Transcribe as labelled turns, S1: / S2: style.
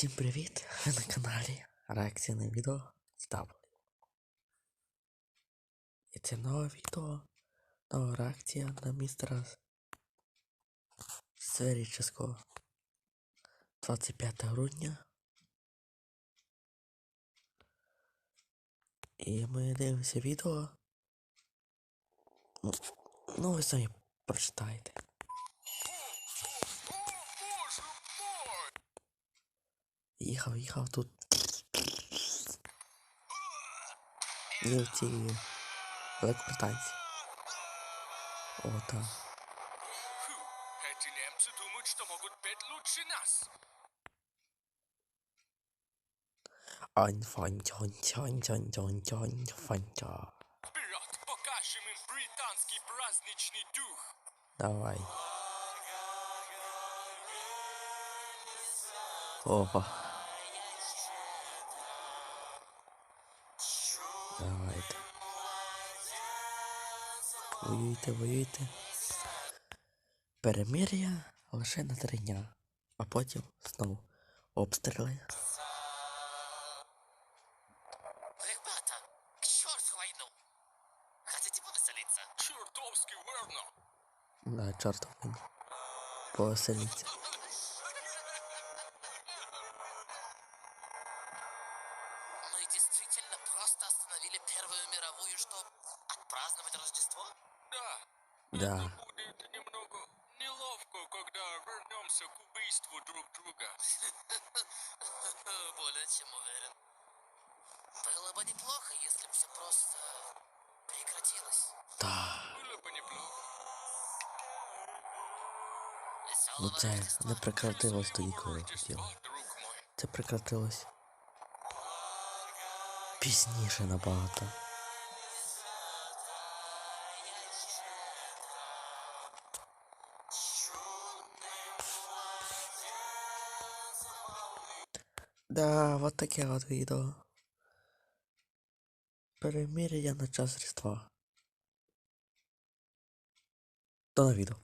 S1: Всім привіт! Ви на каналі Реакція на відео з W. І це нове відео, нова реакція на містера Сферического 25 грудня. І ми дивимося відео. Ну, ну ви самі прочитаєте. Їхав, їхав тут. Ні, в ці Великобританці. О, так.
S2: Эти немцы думают, что могут петь лучше нас.
S1: Ань, Давайте. Воюйте, воюйте. Перемир'я лише на три дня, а потім знову обстріли.
S3: Ребята, к черту войну! Хотите повеселиться?
S2: Чертовски верно.
S1: На чортов мені. Повеселіться.
S3: Первую мировую, чтобы отпраздновать Рождество?
S2: Да,
S1: Да.
S2: это будет немного неловко, когда вернемся к убийству друг друга.
S3: Более чем уверен. Было бы неплохо, если бы все просто прекратилось.
S1: Та.
S2: Было бы неплохо.
S1: Ну це не прекратилось тоді,
S2: Счастливого
S1: коли
S2: Рождества,
S1: хотіло.
S2: друг мой.
S1: Це прекратилось пізніше набагато. Да, вот таке от відео. Перемір'я на час Різдва. То на відео.